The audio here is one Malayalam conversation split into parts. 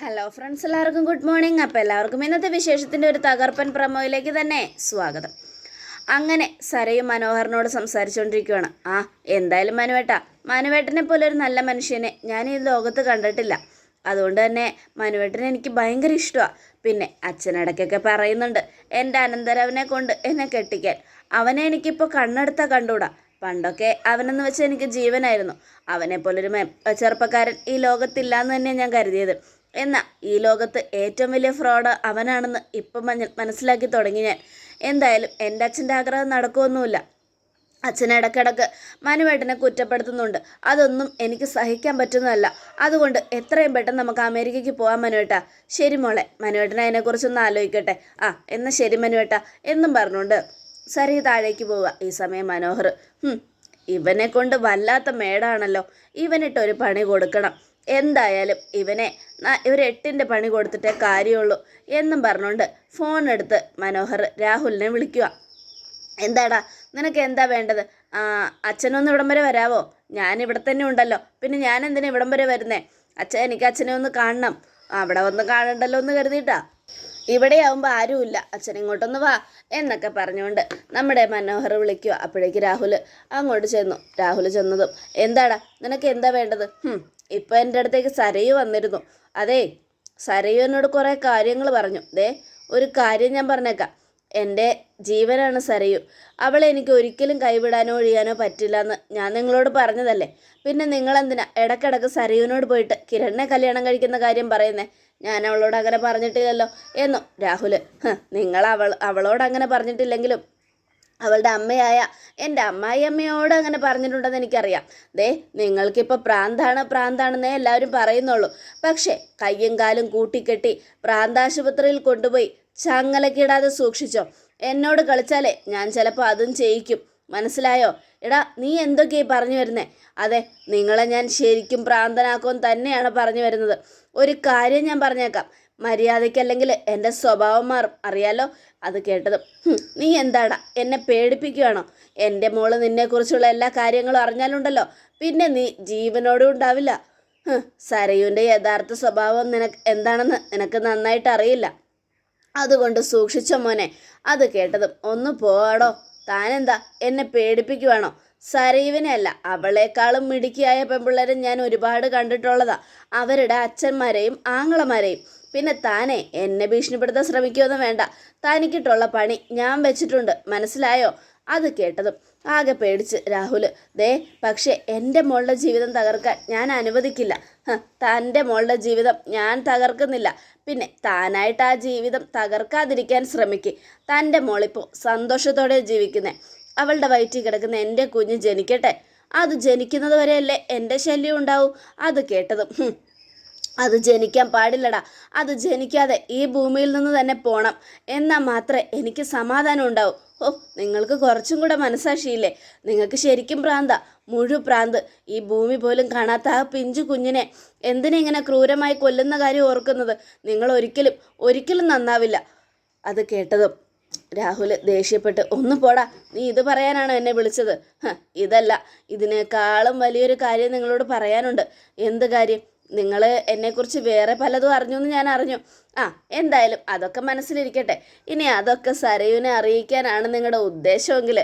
ഹലോ ഫ്രണ്ട്സ് എല്ലാവർക്കും ഗുഡ് മോർണിംഗ് അപ്പോൾ എല്ലാവർക്കും ഇന്നത്തെ വിശേഷത്തിന്റെ ഒരു തകർപ്പൻ പ്രമോയിലേക്ക് തന്നെ സ്വാഗതം. അങ്ങനെ സരയും മനോഹരനോട് സംസാരിച്ചുകൊണ്ടിരിക്കുകയാണ് ആ എന്തായാലും മനുവേട്ട മനുവേട്ടനെ പോലെ ഒരു നല്ല മനുഷ്യനെ ഞാൻ ഈ ലോകത്ത് കണ്ടിട്ടില്ല. അതുകൊണ്ട് തന്നെ മനുവേട്ടനെ എനിക്ക് ഭയങ്കര ഇഷ്ടമാണ് പിന്നെ അച്ഛനടക്കൊക്കെ പറയുന്നുണ്ട് എന്റെ അനന്തരവനെ കൊണ്ട് എന്നെ കെട്ടിക്കാൻ. അവനെ എനിക്കിപ്പോൾ കണ്ണെടുത്താൽ കണ്ടുകൂടാ. പണ്ടൊക്കെ അവനെന്ന് വെച്ചാൽ എനിക്ക് ജീവനായിരുന്നു. അവനെ പോലൊരു ചെറുപ്പക്കാരൻ ഈ ലോകത്തില്ല എന്ന് തന്നെ ഞാൻ കരുതിയത്. എന്നാൽ ഈ ലോകത്ത് ഏറ്റവും വലിയ ഫ്രോഡ് അവനാണെന്ന് ഇപ്പം മനസ്സിലാക്കി തുടങ്ങി ഞാൻ. എന്തായാലും എന്റെ അച്ഛന്റെ ആഗ്രഹം നടക്കുമൊന്നുമില്ല അച്ഛൻ ഇടക്കിടക്ക് മനുവേട്ടനെ കുറ്റപ്പെടുത്തുന്നുണ്ട്. അതൊന്നും എനിക്ക് സഹിക്കാൻ പറ്റുന്നതല്ല. അതുകൊണ്ട് എത്രയും പെട്ടെന്ന് നമുക്ക് അമേരിക്കയ്ക്ക് പോകാം മനുവേട്ട. ശരി മോളെ മനുവേട്ടനെ അതിനെക്കുറിച്ചൊന്ന് ആലോചിക്കട്ടെ. ആ എന്നാൽ ശരി മനുവേട്ട. എന്നും പറഞ്ഞുകൊണ്ട് സരി താഴേക്ക് പോവുക. ഈ സമയം മനോഹർ. ഇവനെ കൊണ്ട് വല്ലാത്ത മേടാണല്ലോ. ഇവനിട്ട് ഒരു പണി കൊടുക്കണം. എന്തായാലും ഇവനെ ഒരു എട്ടിന്റെ പണി കൊടുത്തിട്ടേ കാര്യമുള്ളൂ എന്നും പറഞ്ഞുകൊണ്ട് ഫോൺ എടുത്ത് മനോഹർ രാഹുലിനെ വിളിക്കുക. എന്താടാ നിനക്ക് എന്താ വേണ്ടത്? അച്ഛനൊന്ന് ഇവിടം വരെ വരാവോ? ഞാൻ ഇവിടെ തന്നെ ഉണ്ടല്ലോ. പിന്നെ ഞാൻ എന്തിനാ ഇവിടം വരെ വരുന്നേ? അച്ഛൻ എനിക്ക് അച്ഛനെ ഒന്ന് കാണണം. അവിടെ ഒന്ന് കാണണ്ടല്ലോ എന്ന് കരുതിയിട്ടാ. ഇവിടെയാവുമ്പോൾ ആരുമില്ല. അച്ഛൻ ഇങ്ങോട്ടൊന്ന് വാ എന്നൊക്കെ പറഞ്ഞുകൊണ്ട് നമ്മുടെ മനോഹർ വിളിക്കുക. അപ്പോഴേക്ക് രാഹുൽ അങ്ങോട്ട് ചെന്നു. രാഹുൽ ചെന്നതും എന്താടാ നിനക്ക് എന്താ വേണ്ടത്? ഇപ്പം എന്റെ അടുത്തേക്ക് സരയു വന്നിരുന്നു. അതെ സരയു എന്നോട് കുറേ കാര്യങ്ങൾ പറഞ്ഞു. ദേ ഒരു കാര്യം ഞാൻ പറഞ്ഞേക്കാം. എന്റെ ജീവനാണ് സരയു. അവളെ എനിക്ക് ഒരിക്കലും കൈവിടാനോ ഒഴിയാനോ പറ്റില്ല എന്ന് ഞാൻ നിങ്ങളോട് പറഞ്ഞതല്ലേ? പിന്നെ നിങ്ങളെന്തിനാ ഇടക്കിടക്ക് സരയുവിനോട് പോയിട്ട് കിരണിനെ കല്യാണം കഴിക്കുന്ന കാര്യം പറയുന്നേ? ഞാൻ അവളോട് അങ്ങനെ പറഞ്ഞിട്ടില്ലല്ലോ. എന്നും രാഹുൽ നിങ്ങൾ അവൾ അവളോട് അങ്ങനെ പറഞ്ഞിട്ടില്ലെങ്കിലും അവളുടെ അമ്മയായ എന്റെ അമ്മായി അമ്മയോട് അങ്ങനെ പറഞ്ഞിട്ടുണ്ടെന്ന് എനിക്കറിയാം. ദേ നിങ്ങൾക്കിപ്പോൾ പ്രാന്താണ് പ്രാന്താണെന്നേ എല്ലാവരും പറയുന്നുള്ളൂ. പക്ഷേ കയ്യും കാലും കൂട്ടിക്കെട്ടി പ്രാന്താശുപത്രിയിൽ കൊണ്ടുപോയി ചങ്ങലക്കിടാതെ സൂക്ഷിച്ചോ. എന്നോട് കളിച്ചാലേ ഞാൻ ചിലപ്പോൾ അതും ചെയ്യിക്കും. മനസ്സിലായോ? എടാ നീ എന്തൊക്കെയായി പറഞ്ഞു വരുന്നേ? അതെ നിങ്ങളെ ഞാൻ ശരിക്കും പ്രാന്തനാക്കുമെന്ന് തന്നെയാണ് പറഞ്ഞു വരുന്നത്. ഒരു കാര്യം ഞാൻ പറഞ്ഞേക്കാം. മര്യാദയ്ക്ക് അല്ലെങ്കിൽ എന്റെ സ്വഭാവം മാറും അറിയാലോ? അത് കേട്ടതും നീ എന്താടാ? എന്നെ പേടിപ്പിക്കുകയാണോ എന്റെ മോൾ നിന്നെക്കുറിച്ചുള്ള എല്ലാ കാര്യങ്ങളും അറിഞ്ഞാലുണ്ടല്ലോ. പിന്നെ നീ ജീവനോടും ഉണ്ടാവില്ല. സരയുന്റെ യഥാർത്ഥ സ്വഭാവം നിനക്ക് എന്താണെന്ന് നിനക്ക് നന്നായിട്ട് അറിയില്ല. അതുകൊണ്ട് സൂക്ഷിച്ച മോനെ. അത് കേട്ടതും ഒന്ന് പോവാടോ? താനെന്താ? എന്നെ പേടിപ്പിക്കുവാണോ? സരയുവിനെ അല്ല അവളെക്കാളും മിടുക്കിയായ പെൺപിള്ളേരെ ഞാൻ ഒരുപാട് കണ്ടിട്ടുള്ളതാ. അവരുടെ അച്ഛന്മാരെയും ആങ്ങളമാരെയും. പിന്നെ താനെ എന്നെ ഭീഷണിപ്പെടുത്താൻ ശ്രമിക്കുമെന്ന് വേണ്ട. തനിക്കിട്ടുള്ള പണി ഞാൻ വെച്ചിട്ടുണ്ട് മനസ്സിലായോ? അത് കേട്ടതും ആകെ പേടിച്ച് രാഹുൽ ദേ പക്ഷേ എന്റെ മോളുടെ ജീവിതം തകർക്കാൻ ഞാൻ അനുവദിക്കില്ല. തന്റെ മോളുടെ ജീവിതം ഞാൻ തകർക്കുന്നില്ല. പിന്നെ താനായിട്ട് ആ ജീവിതം തകർക്കാതിരിക്കാൻ ശ്രമിക്കും. തന്റെ മോളിപ്പോൾ സന്തോഷത്തോടെ ജീവിക്കുന്നേ. അവളുടെ വയറ്റിൽ കിടക്കുന്ന എന്റെ കുഞ്ഞ് ജനിക്കട്ടെ. അത് ജനിക്കുന്നത് വരെയല്ലേ എന്റെ ശല്യം ഉണ്ടാവും? അത് കേട്ടതും അത് ജനിക്കാൻ പാടില്ലടാ. അത് ജനിക്കാതെ ഈ ഭൂമിയിൽ നിന്ന് തന്നെ പോണം. എന്നാൽ മാത്രമേ എനിക്ക് സമാധാനം ഉണ്ടാവും. ഓ നിങ്ങൾക്ക് കുറച്ചും കൂടെ മനസ്സാക്ഷിയില്ലേ? നിങ്ങൾക്ക് ശരിക്കും പ്രാന്ത. മുഴു പ്രാന്ത്. ഈ ഭൂമി പോലും കാണാത്ത ആ പിഞ്ചു കുഞ്ഞിനെ എന്തിനെ ഇങ്ങനെ ക്രൂരമായി കൊല്ലുന്ന കാര്യം ഓർക്കുന്നത്? നിങ്ങൾ ഒരിക്കലും ഒരിക്കലും നന്നാവില്ല. അത് കേട്ടതും രാഹുൽ ദേഷ്യപ്പെട്ട് ഒന്ന് പോടാ നീ ഇത് പറയാനാണ് എന്നെ വിളിച്ചത്? ഇതല്ല ഇതിനേക്കാളും വലിയൊരു കാര്യം നിങ്ങളോട് പറയാനുണ്ട്. എന്ത് കാര്യം? നിങ്ങൾ എന്നെക്കുറിച്ച് വേറെ പലതും അറിഞ്ഞു എന്ന് ഞാൻ അറിഞ്ഞു. ആ എന്തായാലും അതൊക്കെ മനസ്സിലിരിക്കട്ടെ. ഇനി അതൊക്കെ സരയുവിനെ അറിയിക്കാനാണ് നിങ്ങളുടെ ഉദ്ദേശമെങ്കിൽ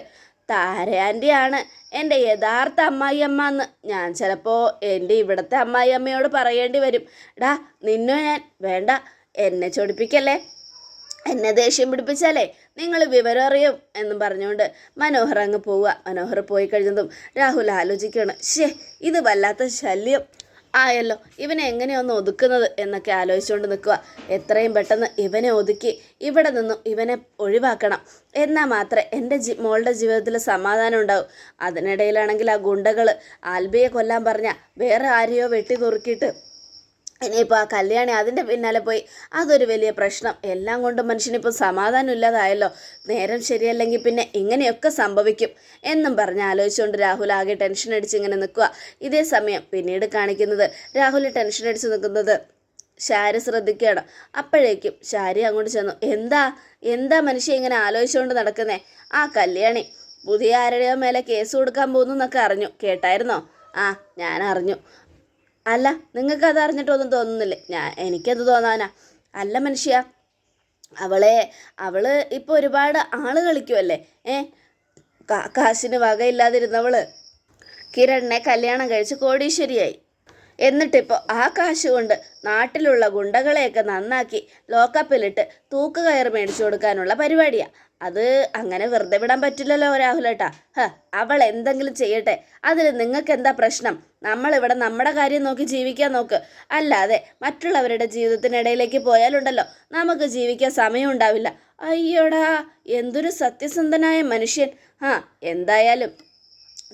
താരാന്റെയാണ് എന്റെ യഥാർത്ഥ അമ്മായിയമ്മ എന്ന് ഞാൻ ചിലപ്പോൾ എന്റെ ഇവിടുത്തെ അമ്മായിയമ്മയോട് പറയേണ്ടി വരും. ഡാ നിന്നോ ഞാൻ? വേണ്ട എന്നെ ചൊടിപ്പിക്കല്ലേ? എന്നെ ദേഷ്യം പിടിപ്പിച്ചാലേ? നിങ്ങൾ വിവരം അറിയും എന്നും പറഞ്ഞുകൊണ്ട് മനോഹർ അങ്ങ് പോവുക. മനോഹർ പോയി കഴിഞ്ഞതും രാഹുൽ ആലോചിക്കുകയാണ് ഷേ ഇത് വല്ലാത്ത ശല്യം. ആയല്ലോ ഇവനെ എങ്ങനെയൊന്ന് ഒതുക്കുന്നത് എന്നൊക്കെ ആലോചിച്ചുകൊണ്ട് നിൽക്കുക. എത്രയും പെട്ടെന്ന് ഇവനെ ഒതുക്കി ഇവിടെ നിന്നും ഇവനെ ഒഴിവാക്കണം. എന്നാൽ മാത്രമേ എന്റെ ജി മോളുടെ ജീവിതത്തിൽ സമാധാനം ഉണ്ടാവും. അതിനിടയിലാണെങ്കിൽ ആ ഗുണ്ടകൾ ആൽബിയെ കൊല്ലാൻ പറഞ്ഞ വേറെ ആരെയോ വെട്ടി നുറുക്കിയിട്ട് ഇനിയിപ്പോൾ ആ കല്യാണി അതിന്റെ പിന്നാലെ പോയി അതൊരു വലിയ പ്രശ്നം. എല്ലാം കൊണ്ടും മനുഷ്യനിപ്പോൾ സമാധാനം ഇല്ലാതായല്ലോ. നേരം ശരിയല്ലെങ്കിൽ പിന്നെ ഇങ്ങനെയൊക്കെ സംഭവിക്കും എന്നും പറഞ്ഞ് ആലോചിച്ചുകൊണ്ട് രാഹുൽ ആകെ ടെൻഷൻ അടിച്ച് ഇങ്ങനെ നിൽക്കുക ഇതേ സമയം പിന്നീട് കാണിക്കുന്നത് രാഹുൽ ടെൻഷൻ അടിച്ച് നിൽക്കുന്നത് ശാരി ശ്രദ്ധിക്കുകയാണ്. അപ്പോഴേക്കും ശാരി അങ്ങോട്ട് ചെന്നു. എന്താ? എന്താ മനുഷ്യ ഇങ്ങനെ ആലോചിച്ചുകൊണ്ട് നടക്കുന്നേ? ആ കല്യാണി പുതിയ ആരുടെയോ മേലെ കേസ് കൊടുക്കാൻ പോകുന്നു എന്നൊക്കെ അറിഞ്ഞു. കേട്ടായിരുന്നോ? ആ ഞാൻ അറിഞ്ഞു. അല്ല നിങ്ങൾക്ക് അത് അറിഞ്ഞിട്ടൊന്നും തോന്നുന്നില്ലേ. ഞാൻ എനിക്കത് തോന്നാനാ. അല്ല മനുഷ്യ അവളെ അവൾ ഇപ്പോൾ ഒരുപാട് ആൾ കളിക്കുമല്ലേ ഏ? കാശിന് വകയില്ലാതിരുന്നവൾ. കിരണിനെ കല്യാണം കഴിച്ച് കോടീശ്വരിയായി. എന്നിട്ടിപ്പോൾ ആ കാശ് കൊണ്ട് നാട്ടിലുള്ള ഗുണ്ടകളെയൊക്കെ നന്നാക്കി ലോക്കപ്പിലിട്ട് തൂക്കുകയർ മേടിച്ചു കൊടുക്കാനുള്ള പരിപാടിയാണ് അത് അങ്ങനെ വെറുതെ വിടാൻ പറ്റില്ലല്ലോ രാഹുലേട്ടാ ഹ അവൾ എന്തെങ്കിലും ചെയ്യട്ടെ. അതിൽ നിങ്ങൾക്ക് എന്താ പ്രശ്നം? നമ്മളിവിടെ നമ്മുടെ കാര്യം നോക്കി ജീവിക്കാൻ നോക്ക്. അല്ലാതെ മറ്റുള്ളവരുടെ ജീവിതത്തിനിടയിലേക്ക് പോയാലുണ്ടല്ലോ നമുക്ക് ജീവിക്കാൻ സമയം ഉണ്ടാവില്ല. അയ്യോടാ എന്തൊരു സത്യസന്ധനായ മനുഷ്യൻ. ആ എന്തായാലും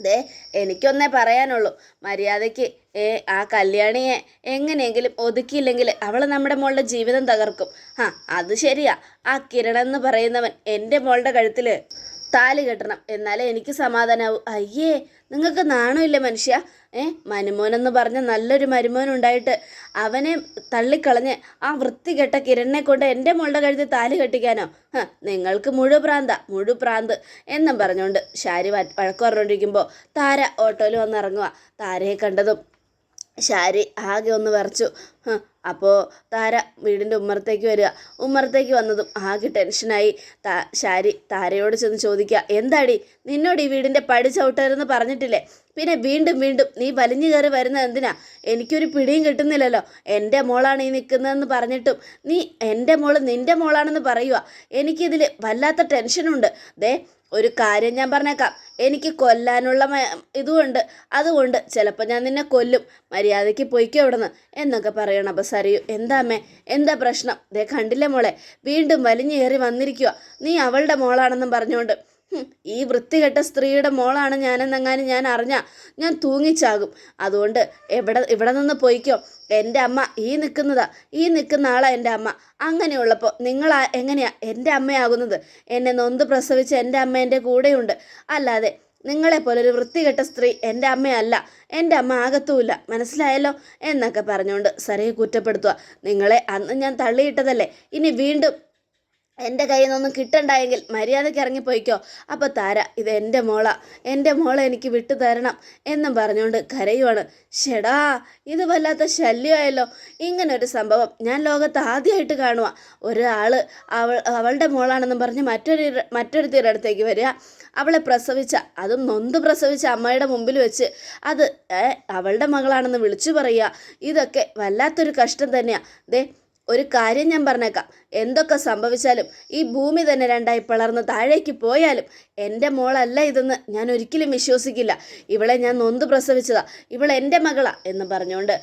ദേ എനിക്കൊന്നേ പറയാനുള്ളൂ. മര്യാദയ്ക്ക് ഏ ആ കല്യാണിയെ എങ്ങനെയെങ്കിലും ഒതുക്കിയില്ലെങ്കിൽ അവൾ നമ്മുടെ മോളുടെ ജീവിതം തകർക്കും. ആ അത് ശരിയാ. ആ കിരണെന്ന് പറയുന്നവൻ എന്റെ മോളുടെ കഴുത്തിൽ താലി കെട്ടണം. എന്നാലേ എനിക്ക് സമാധാനാവും. അയ്യേ നിങ്ങൾക്ക് നാണമില്ല മനുഷ്യ? ഏ മരുമോനെന്ന് പറഞ്ഞ നല്ലൊരു മരുമോൻ ഉണ്ടായിട്ട് അവനെ തള്ളിക്കളഞ്ഞ് ആ വൃത്തികെട്ട കിരണിനെ കൊണ്ട് എന്റെ മോളുടെ കഴുത്തിൽ താലി കെട്ടിക്കാനോ? നിങ്ങൾക്ക് മുഴുപ്രാന്ത മുഴുപ്രാന്ത് മുഴു പ്രാന്ത് എന്നും പറഞ്ഞുകൊണ്ട് വ- വഴക്ക് പറഞ്ഞുകൊണ്ടിരിക്കുമ്പോൾ താര ഓട്ടോയിൽ വന്ന് ഇറങ്ങുക താരയെ കണ്ടതും ശാരി ആകെ ഒന്ന് വരച്ചു അപ്പോൾ താര വീടിന്റെ ഉമ്മറത്തേക്ക് വരിക. ഉമ്മറത്തേക്ക് വന്നതും ആകെ ടെൻഷനായി താ ശാരി താരയോട് ചെന്ന് ചോദിക്കുക എന്താടി? നിന്നോട് ഈ വീടിന്റെ പടി ചവിട്ടരുന്ന് പറഞ്ഞിട്ടില്ലേ? പിന്നെ വീണ്ടും വീണ്ടും നീ വലിഞ്ഞു കയറി വരുന്നത് എന്തിനാ? എനിക്കൊരു പിടിയും കിട്ടുന്നില്ലല്ലോ. എന്റെ മോളാണ് ഈ നിൽക്കുന്നതെന്ന് പറഞ്ഞിട്ടും നീ എന്റെ മോൾ നിന്റെ മോളാണെന്ന് പറയുക എനിക്കിതിൽ വല്ലാത്ത ടെൻഷനുണ്ട് ദേ ഒരു കാര്യം ഞാൻ പറഞ്ഞേക്കാം. എനിക്ക് കൊല്ലാനുള്ള ഇതുമുണ്ട് അതുകൊണ്ട് ചിലപ്പോൾ ഞാൻ നിന്നെ കൊല്ലും. മര്യാദയ്ക്ക് പോയിക്കോ ഇവിടുന്ന് എന്നൊക്കെ പറയണം. അപ്പോൾ സറിയു എന്താ അമ്മേ? എന്താ പ്രശ്നം? ദേ കണ്ടില്ലേ മോളെ? വീണ്ടും വലിഞ്ഞേറി വന്നിരിക്കുക നീ അവളുടെ മോളാണെന്നും പറഞ്ഞുകൊണ്ട് ഈ വൃത്തികെട്ട സ്ത്രീയുടെ മോളാണ് ഞാനെന്നെങ്ങാനും ഞാൻ അറിഞ്ഞ ഞാൻ തൂങ്ങിച്ചാകും. അതുകൊണ്ട് എവിടെ ഇവിടെ നിന്ന് പോയിക്കോ. എന്റെ അമ്മ ഈ നിൽക്കുന്നതാ ഈ നിൽക്കുന്ന ആളാ എന്റെ അമ്മ. അങ്ങനെയുള്ളപ്പോൾ നിങ്ങൾ എങ്ങനെയാ എന്റെ അമ്മയാകുന്നത്? എന്നെ നൊന്ത് പ്രസവിച്ച എന്റെ അമ്മ എന്റെ കൂടെയുണ്ട്. അല്ലാതെ നിങ്ങളെപ്പോലെ ഒരു വൃത്തികെട്ട സ്ത്രീ എന്റെ അമ്മയല്ല. എന്റെ അമ്മ ആകത്തുമില്ല. മനസ്സിലായല്ലോ? എന്നൊക്കെ പറഞ്ഞുകൊണ്ട് സരയെ കുറ്റപ്പെടുത്തുക നിങ്ങളെ അന്ന് ഞാൻ തള്ളിയിട്ടതല്ലേ? ഇനി വീണ്ടും എന്റെ കയ്യിൽ നിന്നൊന്നും കിട്ടണ്ടായെങ്കിൽ മര്യാദയ്ക്ക് ഇറങ്ങിപ്പോയിക്കോ. അപ്പോൾ താര ഇത് എന്റെ മോള എന്റെ മോളെ എനിക്ക് വിട്ടു തരണം എന്നും പറഞ്ഞുകൊണ്ട് കരയുവാണ്. ഷെടാ ഇത് വല്ലാത്ത ശല്യമായല്ലോ. ഇങ്ങനൊരു സംഭവം ഞാൻ ലോകത്ത് ആദ്യമായിട്ട് കാണുക ഒരാൾ അവൾ അവളുടെ മോളാണെന്നും പറഞ്ഞ് മറ്റൊരു മറ്റൊരുത്തിയുടെ അടുത്തേക്ക് വരിക. അവളെ പ്രസവിച്ച അതും നൊന്ത് പ്രസവിച്ച അമ്മയുടെ മുമ്പിൽ വെച്ച് അത് അവളുടെ മകളാണെന്ന് വിളിച്ചു പറയുക. ഇതൊക്കെ വല്ലാത്തൊരു കഷ്ടം തന്നെയാണ് ദേ ഒരു കാര്യം ഞാൻ പറഞ്ഞേക്കാം. എന്തൊക്കെ സംഭവിച്ചാലും ഈ ഭൂമി തന്നെ രണ്ടായി പിളർന്ന് താഴേക്ക് പോയാലും എന്റെ മോളല്ല ഇതെന്ന് ഞാൻ ഒരിക്കലും വിശ്വസിക്കില്ല. ഇവളെ ഞാൻ നൊന്ത് പ്രസവിച്ചതാ. ഇവൾ എന്റെ മകളാ എന്ന് പറഞ്ഞുകൊണ്ട്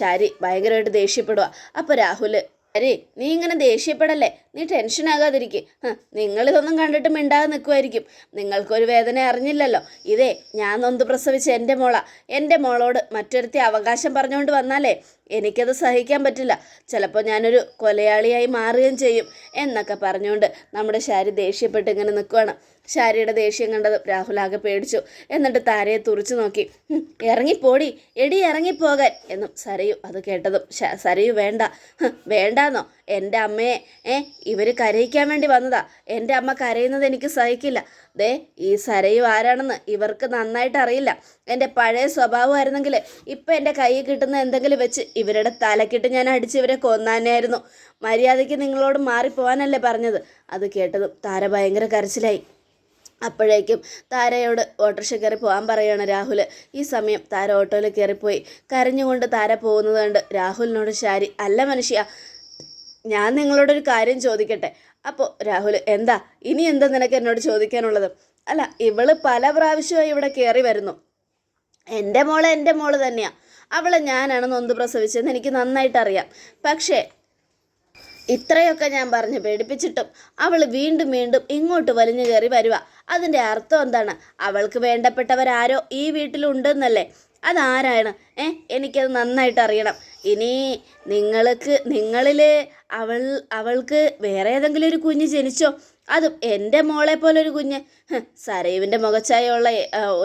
ശാരി ഭയങ്കരമായിട്ട് ദേഷ്യപ്പെടുക അപ്പോൾ രാഹുൽ ശരി നീ ഇങ്ങനെ ദേഷ്യപ്പെടല്ലേ? നീ ടെൻഷൻ ആകാതിരിക്കുക നിങ്ങളിതൊന്നും കണ്ടിട്ട് മിണ്ടാതെ നിൽക്കുമായിരിക്കും നിങ്ങൾക്കൊരു വേദന അറിഞ്ഞില്ലല്ലോ. ഇതേ ഞാൻ നൊന്ത് പ്രസവിച്ച എന്റെ മോള. എന്റെ മോളോട് മറ്റൊരുത്തി അവകാശം പറഞ്ഞുകൊണ്ട് വന്നാലേ എനിക്കത് സഹിക്കാൻ പറ്റില്ല. ചിലപ്പോൾ ഞാനൊരു കൊലയാളിയായി മാറുകയും ചെയ്യും. എന്നൊക്കെ പറഞ്ഞുകൊണ്ട് നമ്മുടെ ശാരി ദേഷ്യപ്പെട്ട് ഇങ്ങനെ നിൽക്കുവാണ് ശാരിയുടെ ദേഷ്യം കണ്ടത് രാഹുൽ ആകെ പേടിച്ചു. എന്നിട്ട് താരയെ തുറച്ചു നോക്കി. "ഹും, ഇറങ്ങിപ്പോടി. എടി ഇറങ്ങിപ്പോകാൻ. എന്നും സരയു അത് കേട്ടതും സരയു വേണ്ട. "ഹ്, വേണ്ടാന്നോ. എന്റെ അമ്മയെ ഏ ഇവർ കരയിക്കാൻ വേണ്ടി വന്നതാ. എന്റെ അമ്മ കരയുന്നത് എനിക്ക് സഹിക്കില്ല. ദേ ഈ സരയു ആരാണെന്ന് ഇവർക്ക് നന്നായിട്ട് അറിയില്ല. എന്റെ പഴയ സ്വഭാവമായിരുന്നെങ്കിൽ ഇപ്പം എന്റെ കയ്യിൽ കിട്ടുന്ന എന്തെങ്കിലും വെച്ച് ഇവരുടെ തലക്കിട്ട് ഞാൻ അടിച്ച് ഇവരെ കൊന്നാനായിരുന്നു. മര്യാദയ്ക്ക് നിങ്ങളോട് മാറിപ്പോവാനല്ലേ പറഞ്ഞത്. അത് കേട്ടതും താര ഭയങ്കര കരച്ചിലായി. അപ്പോഴേക്കും താരയോട് ഓട്ടോറിക്ഷ കയറി പോകാൻ പറയുകയാണ് രാഹുൽ ഈ സമയം താര ഓട്ടോയിൽ കയറിപ്പോയി. കരഞ്ഞുകൊണ്ട് താര പോകുന്നത് കണ്ട് രാഹുലിനോട് ശാരി അല്ല മനുഷ്യ ഞാൻ നിങ്ങളോടൊരു കാര്യം ചോദിക്കട്ടെ? അപ്പോൾ രാഹുൽ എന്താ? ഇനി എന്താ നിനക്ക് എന്നോട് ചോദിക്കാനുള്ളത്? അല്ല ഇവൾ പല പ്രാവശ്യമായി ഇവിടെ കയറി വരുന്നു. എന്റെ മോൾ എന്റെ മോൾ തന്നെയാ. അവളെ ഞാനാണ് നൊന്ത് പ്രസവിച്ചതെന്ന് എനിക്ക് നന്നായിട്ട് അറിയാം. പക്ഷേ ഇത്രയൊക്കെ ഞാൻ പറഞ്ഞ് പേടിപ്പിച്ചിട്ടും അവൾ വീണ്ടും വീണ്ടും ഇങ്ങോട്ട് വലിഞ്ഞു കയറി വരുക അതിന്റെ അർത്ഥം എന്താണ്? അവൾക്ക് വേണ്ടപ്പെട്ടവരാരോ ഈ വീട്ടിലുണ്ടെന്നല്ലേ? അതാരാണ്? ഏ എനിക്കത് നന്നായിട്ട് അറിയണം. ഇനി നിങ്ങൾക്ക് നിങ്ങളിൽ അവൾ അവൾക്ക് വേറെ ഏതെങ്കിലും ഒരു കുഞ്ഞ് ജനിച്ചോ അതും എന്റെ മോളെ പോലെ ഒരു കുഞ്ഞ് സരയുവിന്റെ മുഖച്ചായുള്ള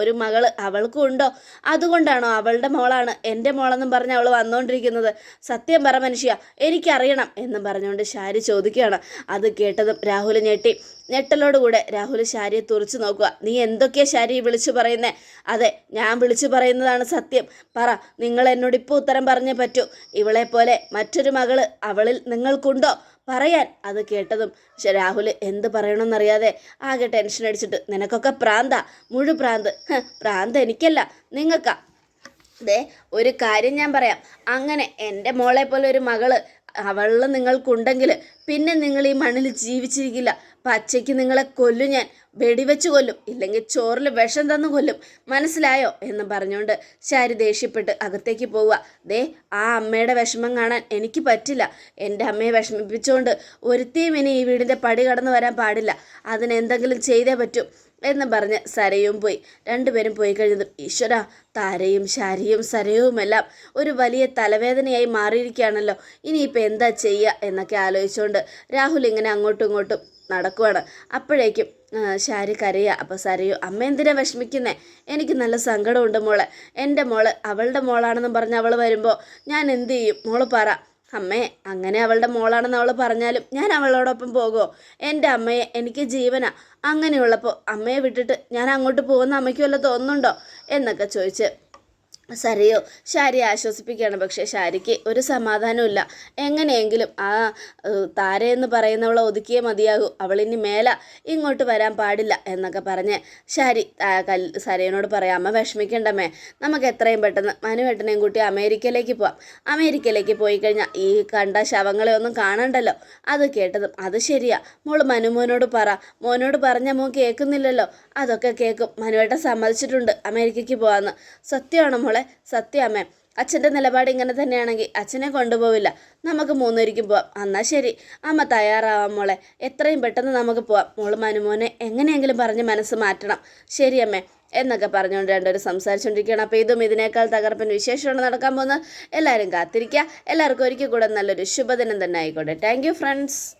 ഒരു മകൾ അവൾക്കും ഉണ്ടോ? അതുകൊണ്ടാണോ അവളുടെ മോളാണ് എന്റെ മോളെന്നും പറഞ്ഞ് അവൾ വന്നുകൊണ്ടിരിക്കുന്നത് സത്യം പറ മനുഷ്യ എനിക്കറിയണം എന്നും പറഞ്ഞുകൊണ്ട് ശാരി ചോദിക്കുകയാണ്. അത് കേട്ടതും രാഹുൽ ഞെട്ടി. ഞെട്ടലോടുകൂടെ രാഹുൽ ശാരിയെ തുറച്ചു നോക്കുക. നീ എന്തൊക്കെയാ ശാരി വിളിച്ചു പറയുന്നേ? അതെ ഞാൻ വിളിച്ചു പറയുന്നതാണ് സത്യം. പറ നിങ്ങൾ എന്നോട് ഇപ്പോൾ ഉത്തരം പറഞ്ഞേ പറ്റൂ. ഇവളെ പോലെ മറ്റൊരു മകൾ അവളിൽ നിങ്ങൾക്കുണ്ടോ? പറയാൻ അത് കേട്ടതും. പക്ഷെ രാഹുൽ എന്ത് പറയണമെന്നറിയാതെ ആകെ ടെൻഷൻ അടിച്ചിട്ട് നിനക്കൊക്കെ പ്രാന്ത? മുഴു പ്രാന്ത്. പ്രാന്ത് എനിക്കല്ല നിങ്ങൾക്കാ. അതെ ഒരു കാര്യം ഞാൻ പറയാം. അങ്ങനെ എന്റെ മോളെ പോലെ ഒരു മകൾ അവളിൽ നിങ്ങൾക്കുണ്ടെങ്കിൽ പിന്നെ നിങ്ങൾ ഈ മണ്ണിൽ ജീവിച്ചിരിക്കില്ല. പച്ചയ്ക്ക് നിങ്ങളെ കൊല്ലും ഞാൻ. വെടിവെച്ച് കൊല്ലും. ഇല്ലെങ്കിൽ ചോറിൽ വിഷം തന്നു കൊല്ലും. മനസ്സിലായോ? എന്ന് പറഞ്ഞുകൊണ്ട് ശാരി ദേഷ്യപ്പെട്ട് അകത്തേക്ക് പോവുക. ദേ ആ അമ്മയുടെ വിഷമം കാണാൻ എനിക്ക് പറ്റില്ല. എന്റെ അമ്മയെ വിഷമിപ്പിച്ചുകൊണ്ട് ഒരുത്തിയും ഇനി ഈ വീടിന്റെ പടി കടന്നു വരാൻ പാടില്ല. അതിനെന്തെങ്കിലും ചെയ്തേ പറ്റൂ. എന്ന് പറഞ്ഞ് സരയും പോയി. രണ്ടുപേരും പോയി കഴിഞ്ഞതും ഈശ്വര താരയും ശാരിയും സരയുമെല്ലാം ഒരു വലിയ തലവേദനയായി മാറിയിരിക്കുകയാണല്ലോ. ഇനിയിപ്പോൾ എന്താ ചെയ്യുക എന്നൊക്കെ ആലോചിച്ചുകൊണ്ട് രാഹുൽ ഇങ്ങനെ അങ്ങോട്ടും ഇങ്ങോട്ടും നടക്കുവാണ്. അപ്പോഴേക്കും ശാരി കരയുക അപ്പോൾ സരയു അമ്മ എന്തിനാ വിഷമിക്കുന്നേ? എനിക്ക് നല്ല സങ്കടമുണ്ട് മോളെ. എന്റെ മോൾ അവളുടെ മോളാണെന്ന് പറഞ്ഞ് അവൾ വരുമ്പോൾ ഞാൻ എന്ത് ചെയ്യും? മോൾ പറ. അമ്മേ അങ്ങനെ അവളുടെ മോളാണെന്ന് അവൾ പറഞ്ഞാലും ഞാൻ അവളോടൊപ്പം പോകുമോ എന്റെ അമ്മയെ എനിക്ക് ജീവനാ. അങ്ങനെയുള്ളപ്പോൾ അമ്മയെ വിട്ടിട്ട് ഞാൻ അങ്ങോട്ട് പോകുന്ന അമ്മയ്ക്ക് വല്ല തോന്നുന്നുണ്ടോ? എന്നൊക്കെ ചോദിച്ച് സരയോ ശാരിയെ ആശ്വസിപ്പിക്കുകയാണ്. പക്ഷേ ശാരിക്ക് ഒരു സമാധാനമില്ല എങ്ങനെയെങ്കിലും ആ താര താരയെന്ന് പറയുന്നവളെ ഒതുക്കിയേ മതിയാകൂ. അവളിനി മേല ഇങ്ങോട്ട് വരാൻ പാടില്ല എന്നൊക്കെ പറഞ്ഞ് ശാരി സരയനോട് പറയാം അമ്മ വിഷമിക്കണ്ടമ്മേ. നമുക്ക് എത്രയും പെട്ടെന്ന് മനുവേട്ടനെയും കൂട്ടി അമേരിക്കയിലേക്ക് പോവാം. അമേരിക്കയിലേക്ക് പോയി കഴിഞ്ഞാൽ ഈ കണ്ട ശവങ്ങളെ ഒന്നും കാണണ്ടല്ലോ. അത് കേട്ടതും അത് ശരിയാ. മോൾ മനുമോനോട് പറ. മോനോട് പറഞ്ഞ മോൻ കേൾക്കുന്നില്ലല്ലോ. അതൊക്കെ കേൾക്കും. മനുവേട്ടൻ സമ്മതിച്ചിട്ടുണ്ട് അമേരിക്കയ്ക്ക് പോകാമെന്ന് സത്യമാണ് മോളെ? സത്യാമ്മേ. അച്ഛന്റെ നിലപാട് ഇങ്ങനെ തന്നെയാണെങ്കിൽ അച്ഛനെ കൊണ്ടുപോവില്ല. നമുക്ക് മൂന്നുപേരിക്കും പോവാം. എന്നാൽ ശരി. അമ്മ തയ്യാറാവാം മോളെ. എത്രയും പെട്ടെന്ന് നമുക്ക് പോവാം. മോൾ മനുമോനെ എങ്ങനെയെങ്കിലും പറഞ്ഞ് മനസ്സ് മാറ്റണം. ശരി അമ്മേ. എന്നൊക്കെ പറഞ്ഞുകൊണ്ട് രണ്ടുപേരും സംസാരിച്ചുകൊണ്ടിരിക്കുകയാണ്. അപ്പോൾ ഇതും ഇതിനേക്കാൾ തകർപ്പൻ വിശേഷമാണ് നടക്കാൻ പോകുന്നത്. എല്ലാവരും കാത്തിരിക്കുക. എല്ലാവർക്കും ഒരിക്കൽ കൂടെ നല്ലൊരു ശുഭദിനം തന്നെ ആയിക്കോട്ടെ. Thank friends